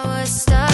I was stuck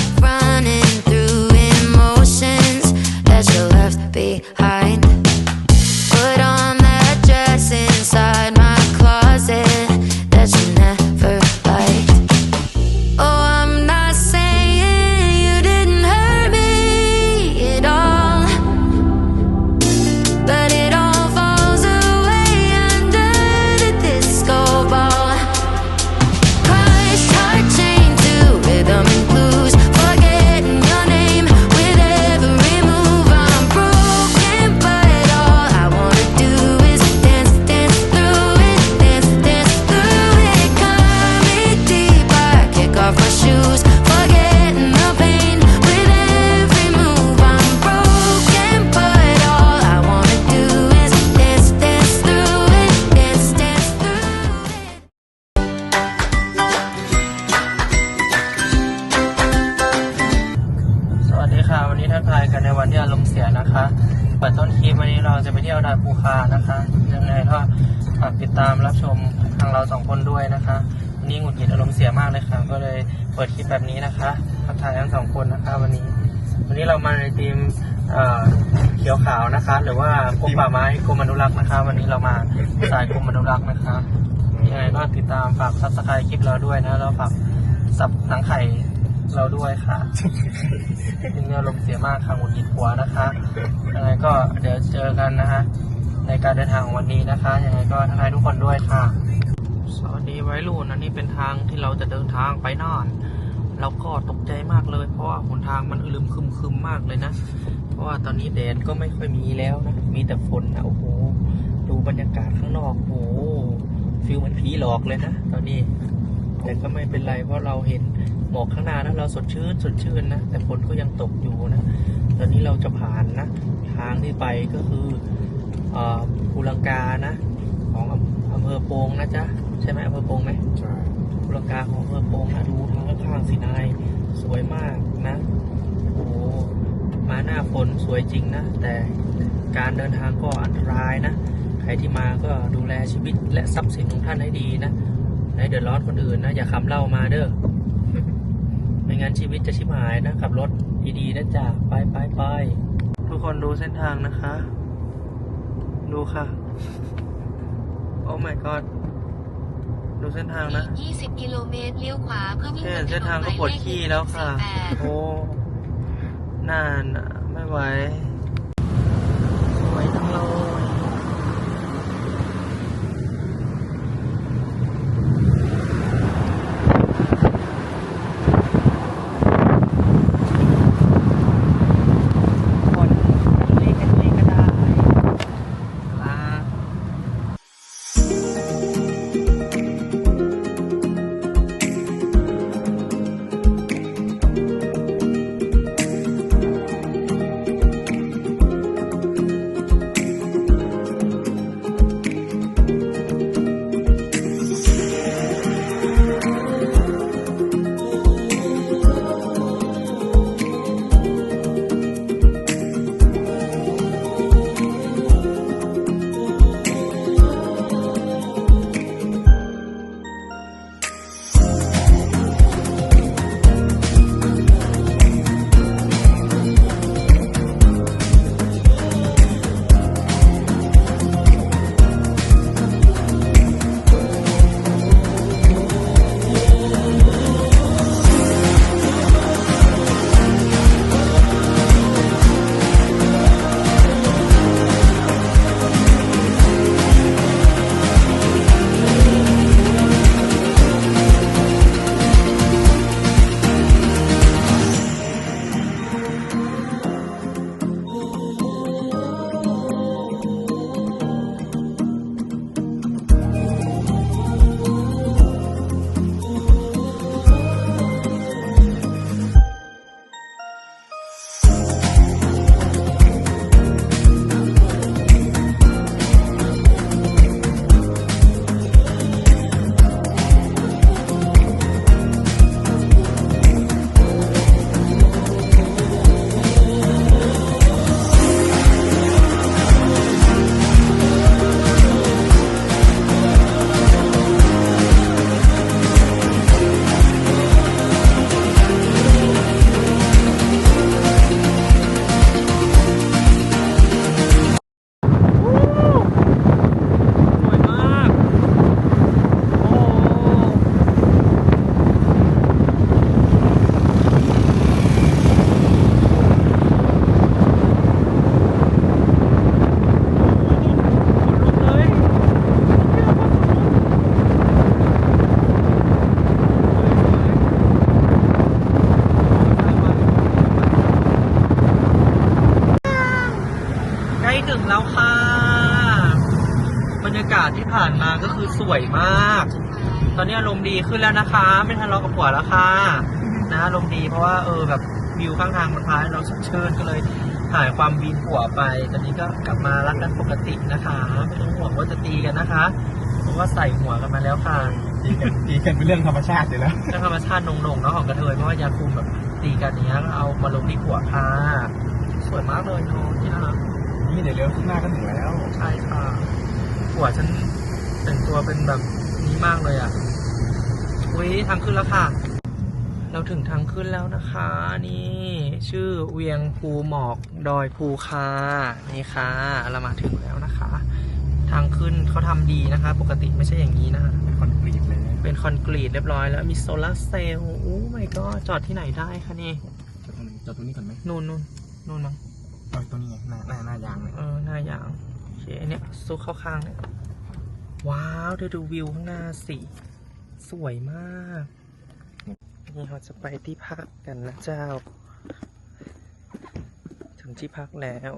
นี้เรามาในทีมเขียวขาวนะคะ หรือว่ากรมป่าไม้กรมอนุรักษ์นะคะ วันนี้เรามาสายกรมอนุรักษ์นะคะยังไงก็ติดตามฝากซับสไครต์คลิปเราด้วยนะแล้วฝากสับหนังไข่เราด้วยค่ะยังอารมณ์เสียมากค่ะหงุดหงิดหัวนะคะยังไงก็เดี๋ยวเจอกันนะฮะในการเดินทางของวันนี้นะคะยังไงก็ทักทายทุกคนด้วยค่ะ สวัสดีไว้รุ่นอันนี้เป็นทางที่เราจะเดินทางไปน่าน เราก็ตกใจมากเลย เพราะว่าหนทางมันอึมครึมคึมๆมากเลยนะ เพราะว่าตอนนี้แดดก็ไม่ค่อยมีแล้วนะ มีแต่ฝนนะโอ้โห ดูบรรยากาศข้างนอก โอ้โหฟิลเหมือนผีหลอกเลยนะ ตอนนี้ แต่ก็ไม่เป็นไรเพราะเราเห็นหมอกข้างหน้านะเราสดชื่นสดชื่นนะ แต่ฝนก็ยังตกอยู่นะ ตอนนี้เราจะผ่านนะ ทางที่ไปก็คือเอ่อภูลังกานะ ของอำอำเภอโปงนะจ๊ะ ใช่ไหมอำเภอโปงไหมใช่ภูลังกาของอำเภอโปงนะดูทาง ข้งสินาย สวยมากนะ โอ้มาหน้าฝนสวยจริงนะ แต่การเดินทางก็อันตรายนะ ใครที่มาก็ดูแลชีวิตและทรัพย์สินของท่านให้ดีนะให้เดือดร้อนคนอื่นนะ อย่าขับเหล้ามาเด้อไม่งั้นชีวิตจะชิบหายนะ ขับรถดีๆนะจ๊ะไปไปไปทุกคนดูเส้นทางนะคะ ดูค่ะ โอ้ my god ดูเส้นทางนะ 20 กิโลเมตรเลี้ยวขวาเพื่อวิ่งแค่บนถเส้นนทางนหก็มายปวดเลขขี้แล้วค่ะ148โอ้ นานอะไม่ไหว สวยจังเลย ขึ้นแล้วนะคะ ไม่ทะเลาะกับผัวแล้วค่ะนะอารมณ์ดีเพราะว่าเออแบบวิวข้างทางมันพาให้เราสดชื่นก็เลยหายความวีนผัวไป ตอนนี้ก็กลับมารักกันปกตินะคะไม่ต้องห่วงว่าจะตีกันนะคะเพราะว่าใส่หัวกันมาแล้วค่ะตีกันตีกันเป็นเรื่องธรรมชาติอยู่แล้วเรื่องธรรมชาตินงๆเนาะของกระเทยเพราะว่ายาคุมแบบตีกันอย่างเนี้ยก็เอามาลงที่หัวค่ะสวยมากเลยเนาะที่น่ารักนี่เดี๋ยวเลี้ยวข้างหน้าก็ถึงแล้วใช่ค่ะหัวฉันแต่งตัวเป็นแบบนี้มากเลยอะ อุ้ยทางขึ้นแล้วค่ะ เราถึงทางขึ้นแล้วนะคะ นี่ชื่อเวียงภูหมอกดอยภูคา นี่ค่ะ เรามาถึงแล้วนะคะ ทางขึ้นเขาทำดีนะคะ ปกติไม่ใช่อย่างนี้นะคะคอนกรีตเลยนะเป็นคอนกรีตเรียบร้อยแล้วมีโซลาร์เซลล์โอ้ไม่ก็จอดที่ไหนได้คะนี่จอดตรงนี้จอดตรงนี้ก่อนไหมนู่นนู่นนู่นมั้งจอดตรงนี้ไงหน้าหน้าหน้ายางเนี่ยเออหน้ายางโอเคอันเนี้ยซุกเข้าข้างเนี่ยว้าวเธอดูวิวข้างหน้าสิส วยมาก นี่เราจะไปที่พักกันนะเจ้า ถึงที่พักแล้ว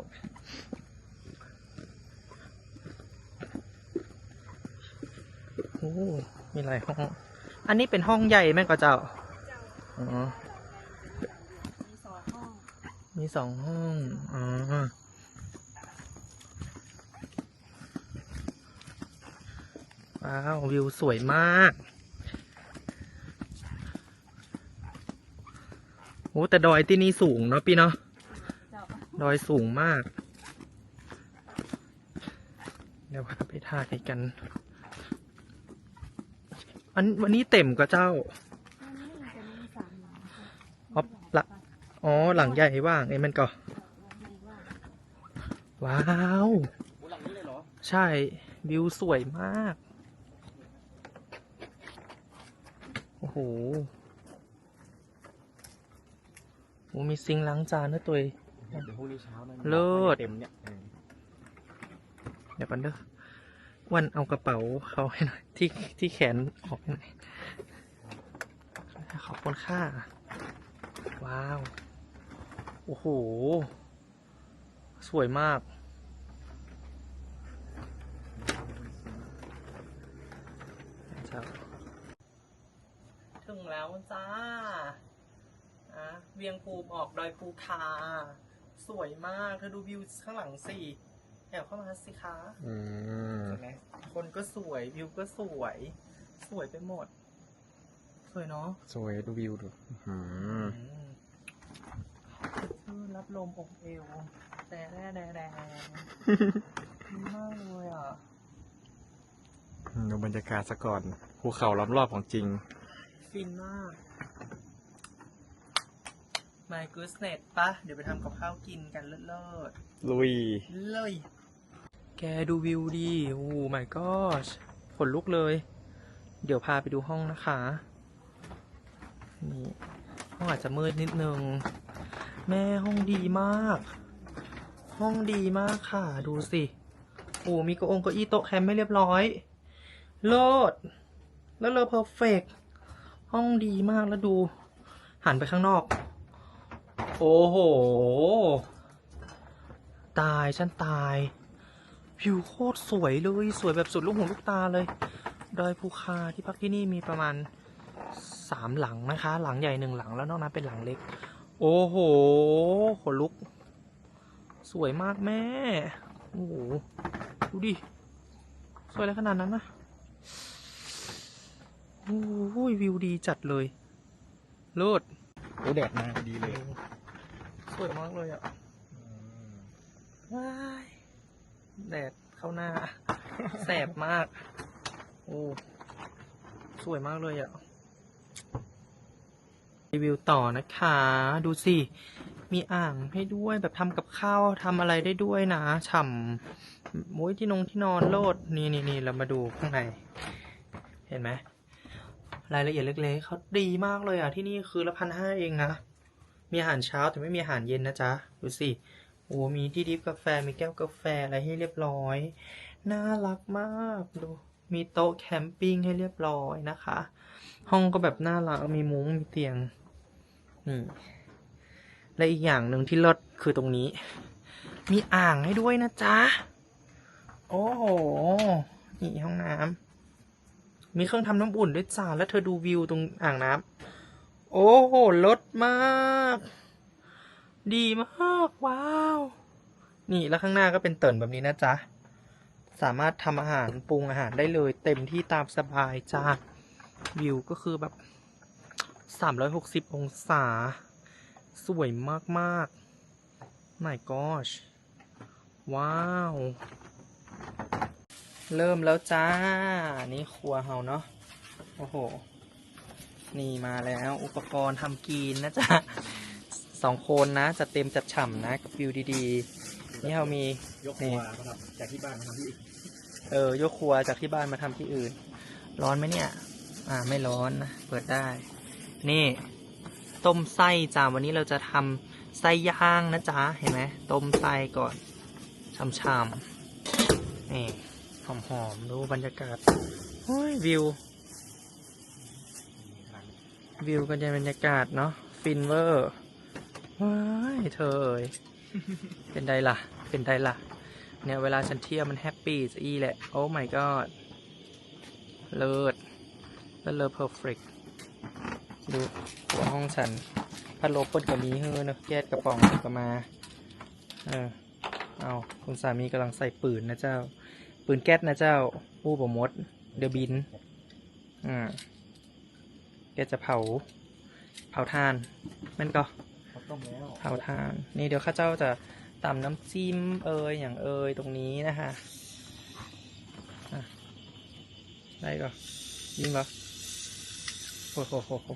โอ้มีหลายห้อง อันนี้เป็นห้องใหญ่ไหมก็เจ้า อ๋อ มีสองห้องอ๋อว้าว วิวสวยมาก อ้แต่ดอยที่นี่สูงเนาะพี่เนาะดอยสูงมาก เดี๋ยวพาไปถ่ายกัน อันวันนี้เต็มก็เจ้าอ๋อหลังอ๋อหลังใหญ่ว่างไอ้มันก็ว้าวหลังนี้เลยเหรอใช่วิวสวยมาก โอ้โหโอ้มีซิงค์ล้างจานด้วยตัวเองเดี๋ยวพรุ่งนี้เช้านะเลิศ เต็มเนี่ยเออเดี๋ยวกันเด้อวันเอากระเป๋าเขาให้หน่อย ที่ที่แขนออกให้หน่อยขอบคุณค่า ว้าว โอ้โห สวยมาก จ้าถึงแล้วจ้าอะเวียงภูมิออกดอยภู คาสวยมาก เธอดูวิวข้างหลังสิแอบเข้ามาสิคะอืมเห็นไหมคนก็สวยวิวก็สวย สวยไปหมด สวยเนาะสวยดูวิวดูอืมชื่อรับลมอบเอวแต่แร่แดแดดีมากเลยอะดูบรรยากาศซะก่อนภูเขาล้อมรอบของจริง ฟินมาก My goodness ปะเดี๋ยวไปทำกับข้าวกินกันเลิศลุย ๆเลย แกดูวิวดี โอ้ my gosh ขนลุกเลย เดี๋ยวพาไปดูห้องนะคะ นี่ ห้องอาจจะมืดนิดนึง แม่ห้องดีมาก ห้องดีมากค่ะ ดูสิ โอ้ มีเกระองเก้าอี้โต๊ะแคมป์ไม่เรียบร้อยเลิศแล้วเลอเพอร์เฟกห้องดีมากแล้วดู หันไปข้างนอก โอ้โห ตายฉันตาย วิวโคตรสวยเลย สวยแบบสุดลูกหูลูกตาเลย ดอยภูคาที่พักที่นี่มีประมาณสามหลังนะคะ หลังใหญ่หนึ่งหลังแล้วนอกนั้นเป็นหลังเล็ก โอ้โหขนลุก สวยมากแม่ โอ้โห ดูดิ สวยอะไรขนาดนั้นนะโอ้โหวิวดีจัดเลยโลดโอ้แดดมาดีเลย สวยมากเลยอะว้ายแดดเข้าหน้า แสบมาก โอ้สวยมากเลยอะ รีวิวต่อนะคะ ดูสิ มีอ่างให้ด้วยแบบทำกับข้าวทำอะไรได้ด้วยนะฉ่ำมุ้ยที่นงที่นอนโลด นี่นี่นี่เรามาดูข้างใน เห็นไหมรายละเอียดเล็กๆเขาดีมากเลยอะ ที่นี่คือละพันห้าเองนะ มีอาหารเช้าแต่ไม่มีอาหารเย็นนะจ๊ะ ดูสิ โอ้ มีที่ดิฟกาแฟ มีแก้วกาแฟอะไรให้เรียบร้อย น่ารักมาก ดู มีโต๊ะแคมปิ้งให้เรียบร้อยนะคะ ห้องก็แบบน่ารัก มีมุ้ง มีเตียง นี่ และอีกอย่างหนึ่งที่ลดคือตรงนี้ มีอ่างให้ด้วยนะจ๊ะ โอ้โห นี่ห้องน้ำมีเครื่องทำน้ำอุ่นด้วยจ้า แล้วเธอดูวิวตรงอ่างน้ำ โอ้โหลดมาก ดีมากว้าว นี่แล้วข้างหน้าก็เป็นเติ่นแบบนี้นะจ๊ะ สามารถทำอาหารปรุงอาหารได้เลยเต็มที่ตามสบายจ้าวิวก็คือแบบ 360 องศา สวยมากๆ my gosh ว้าว เริ่มแล้วจ้า นี่ครัวเฮาเนาะ โอ้โห นี่มาแล้วอุปกรณ์ทำกินนะจ๊ะสองคนนะจะเต็มจัดฉ่ำนะ กับวิวดีๆ นี่เรามียกครัวมาทำจากที่บ้านมาทำที่อื่นเออยกครัวจากที่บ้านมาทำที่อื่น ร้อนไหมเนี่ย อ่าไม่ร้อนนะเปิดได้ นี่ ต้มไส้จ้าวันนี้เราจะทำไส้ย่างนะจ๊ะเห็นไหมต้มไส้ก่อนช่ำๆนี่หอมๆดูบรรยากาศโอ้ยวิว วิวกันจะบรรยากาศเนาะฟินเวอร์ว้ายเธอเอยเป็นไดล่ะ เป็นไดล่ะ เนี่ยเวลาฉันเที่ยวมันแฮปปี้จะอีแหละ โอ้ my god เลิศเลิศเลิศเพอร์เฟกดูหัวห้องฉันพัดลมเปิดกับมีเฮ้อเนอะแก๊สกระป๋องก็มา เออ เอาคุณสามีกำลังใส่ปืนนะเจ้า ปืนแก๊สนะเจ้าอู้บมด เดี๋ยวบินอืม แกจะเผา เผาทานแมันก็เขาต้มแล้วเผาทาน นี่เดี๋ยวข้าเจ้าจะตำน้ำจิ้มเอยอย่างเอยตรงนี้นะคะอะได้ก็ยิงเหรอโอ้โหโหโห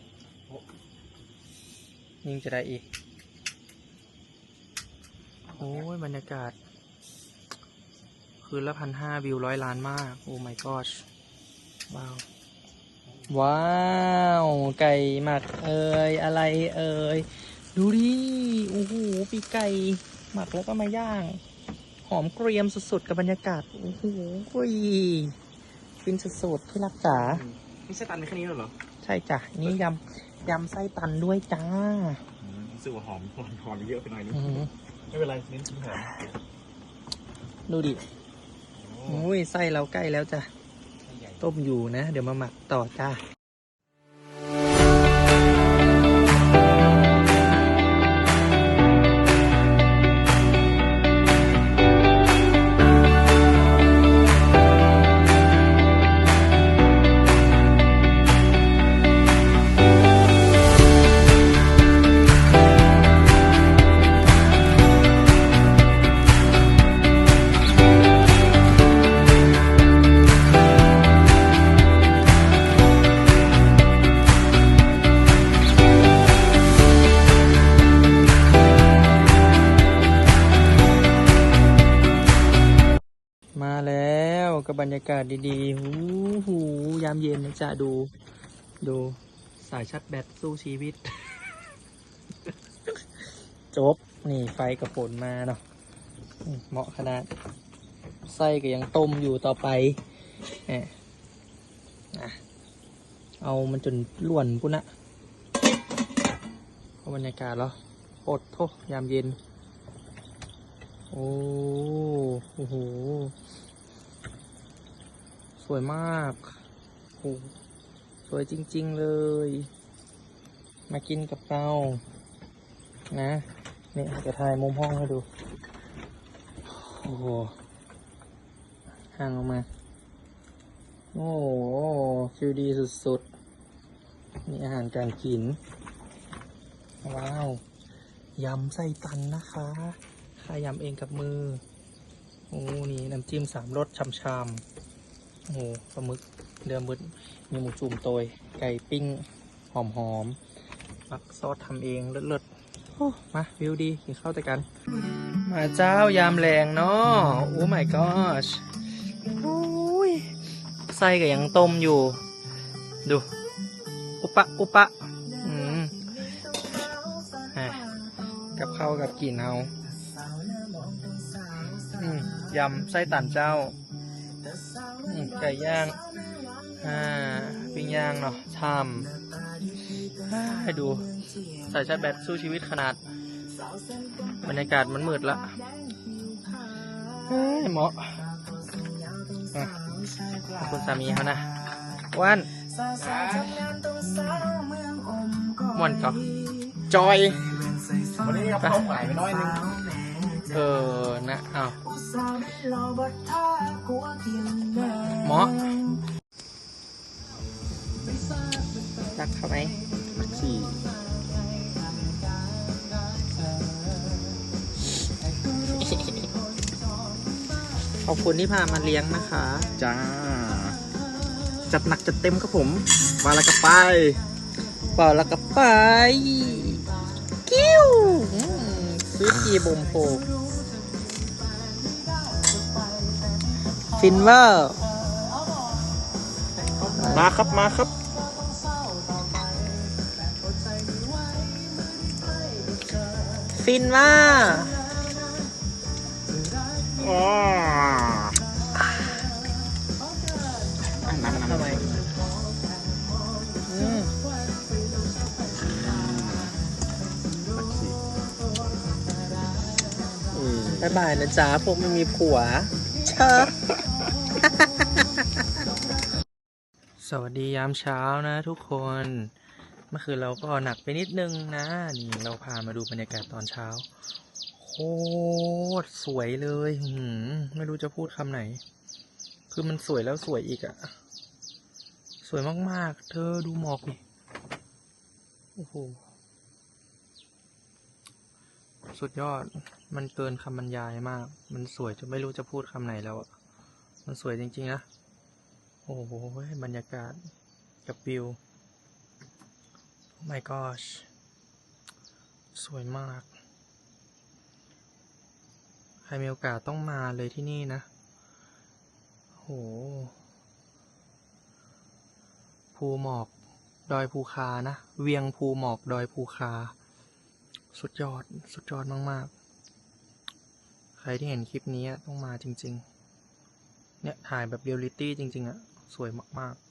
ยิงจะได้อีก โอ้ยบรรยากาศ คืนละพันห้าวิวร้อยล้านมาก โอ้ my gosh ว้าว ว้าวไก่หมักเอ่ยอะไรเอ่ยดูดิโอ้โหปีกไก่หมักแล้วก็มาย่าง หอมเกรียมสุดๆกับบรรยากาศโอ้โหฟินสุดๆที่รักจ๋าไม่ใช่ตันแค่นี้เหรอใช่จ้ะนี่ยำยำไส้ตันด้วยจ้ารู้สึกว่าหอมหอมหอมเยอะไปหน่อยนึงอื้อหือไม่เป็นไรเน้นชิ้นหอมดูดิโอ้โอ้ยไส้เราใกล้แล้วจ้ะใหญ่ ต้มอยู่นะ เดี๋ยวมาหมักต่อจ้า บรรยากาศดีๆ หูหูยามเย็นนะจ๊ะดู ดูสายชัดแบตสู้ชีวิต จบ นี่ไฟกับฝนมาเนาะเหมาะขนาด ไส้ก็ยังต้มอยู่ต่อไปเอามันจนล้วนปุ่นนะเอาบรรยากาศเหรอปดโทยามเย็น โอ้โอ้โห ส วยมากโอ้สวยจริง ๆ เลย มากินกับเรานะนี่จะถ่ายมุมห้องให้ดู โอ้โห ห่างออกมา โอ้โหฟิลดีสุดๆ นี่อาหารการกิน ว้าว ยำไส้ตันนะคะข้ายำเองกับมือ โอ้ นี่น้ำจิ้มสามรสชำๆ โอ้โหปลาหมึกเดือมึดมีหมูจุ่มโตยไก่ปิ้ง หอมๆปักซอสทำเองเลิศๆโอ้มาวิวดีกินข้าวแต่กัน มาเจ้ายามแรงเนาะโอ้ my gosh โอ้ยไส้ก็ยังต้มอยู่ ดู อุปะ อุปะอืมอะกับข้าวกับกินเอาอืมยำไส้ตันเจ้า ไก่ย่างอ่าปิ้งย่างเนาะชามอ่าให้ดูใส่ชาร์จแบตสู้ชีวิตขนาด บรรยากาศมันมืดละเฮ้ยเหมาะอะขอบคุณสามีเขานะอ้วันม่วนก็จอย วันนี้ครับเขาหมายไปน้อยนึง เออ นะอ้าว หมอรักเขาไหมสี่ขอบคุณที่พามาเลี้ยงนะคะ จ้า จัดหนักจัดเต็มครับผมมาแล้วก็ไปเปล่าแล้วก็ไปกิ้วอืมซื้อกีบมโพ ฟินเวอร์มาครับมาครับ ฟินมากอ๋ออะน้ำน้ำทำไมอืมสักสี่อืมบายบายนะจ๊ะพวกไม่มีผัว เชอะ สวัสดียามเช้านะทุกคน เมื่อคืนเราก็หนักไปนิดนึงนะ นี่เราพามาดูบรรยากาศตอนเช้า โคตรสวยเลยหืมไม่รู้จะพูดคำไหน คือมันสวยแล้วสวยอีกอะสวยมากๆ เธอดูหมอกดิโอ้โห สุดยอด มันเกินคำบรรยายมาก มันสวยจนไม่รู้จะพูดคำไหนแล้วอะมันสวยจริงๆนะ โอ้โหบรรยากาศกับวิว Oh my gosh สวยมาก ใครมีโอกาสต้องมาเลยที่นี่นะ โห ภูหมอก ดอยภูคานะ เวียงภูหมอก ดอยภูคา สุดยอด สุดยอดมาก ๆ ใครที่เห็นคลิปนี้ต้องมาจริง ๆ เนี่ย ถ่ายแบบเรียลลิตี้จริง ๆอะ สวยมาก ๆ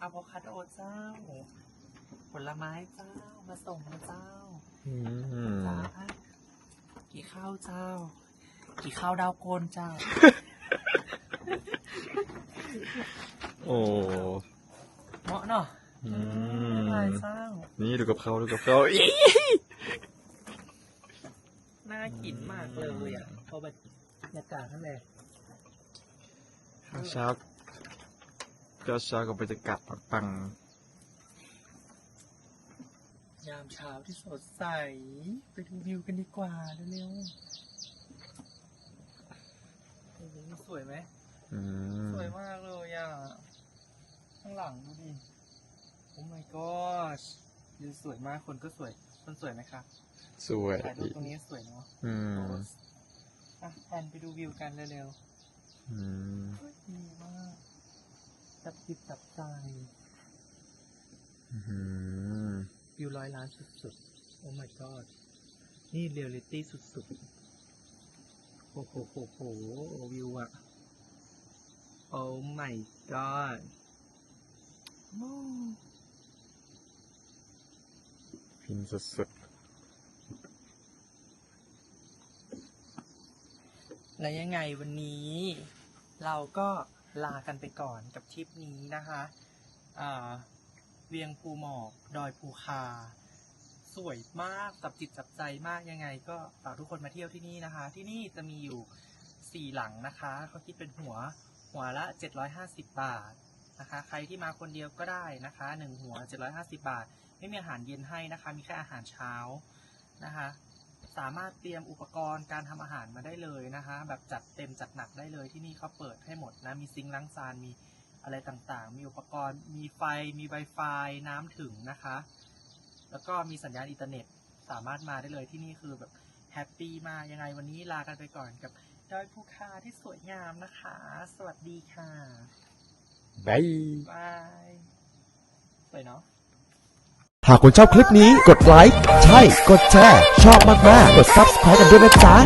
อะโวคาโดเจ้า ผลไม้เจ้า มาส่งนะเจ้าอืมจ้ากี่ข้าวเจ้า กี่ข้าวดาวโกนเจ้า โอ้เหมาะเนาะอืใช่มเจ้า นี่ดูกับเขาดูกับเขาอีน่ากินมากเลยอะเพราะบรรยากาศนั่นแหละ ข้าวเช้า ข้าวเช้ากับบรรยากาศปังยามเช้าที่สดใส ไปดูวิวกันดีกว่าเร็วๆโอ้โหสวยไหม ๆอืมสวยมากเลยอะ ข้างหลังดูดิ โอ้ my gosh วิวสวยมาก คนก็สวย คนสวยไหมคะสวยถ่ายรูปตรงนี้สวยเนาะอืมอะแพนไปดูวิวกันเร็วอืมๆดีมาก จับจิตจับใจอืมวิวร้อยล้านสุดๆ โอ้ my god นี่เรียลลิตี้สุดๆ โอ้โหโหโหวิวอะโอ้ my god โอ้ฟินสุดและยังไงวันนี้ เราก็ ลากันไปก่อนกับทริปนี้นะคะเวียงภูหมอก ดอยภูคา สวยมากจับจิตจับใจมากยังไง ก็ฝากทุกคนมาเที่ยวที่นี่นะคะ ที่นี่จะมีอยู่สี่หลังนะคะเขาคิดเป็นหัวหัวละ 750 บาทนะคะ ใครที่มาคนเดียวก็ได้นะคะหนึ่งหัว 750 บาท ไม่มีอาหารเย็นให้นะคะ มีแค่อาหารเช้านะคะ สามารถเตรียมอุปกรณ์การทำอาหารมาได้เลยนะคะ แบบจัดเต็มจัดหนักได้เลยที่นี่เขาเปิดให้หมดนะ มีซิงค์ล้างจานมีอะไรต่างๆ มีอุปกรณ์ มีไฟ มี Wi-Fi น้ำถึงนะคะ แล้วก็มีสัญญาณอินเทอร์เน็ต สามารถมาได้เลยที่นี่คือแบบแฮปปี้มากยังไงวันนี้ลากันไปก่อนกับดอยภูคาที่สวยงามนะคะ สวัสดีค่ะบายบายสวยเนาะ หากคุณชอบคลิปนี้กดไลค์ใช่ กดแชร์ ชอบมากๆกด subscribe กันด้วยนะจ๊ะ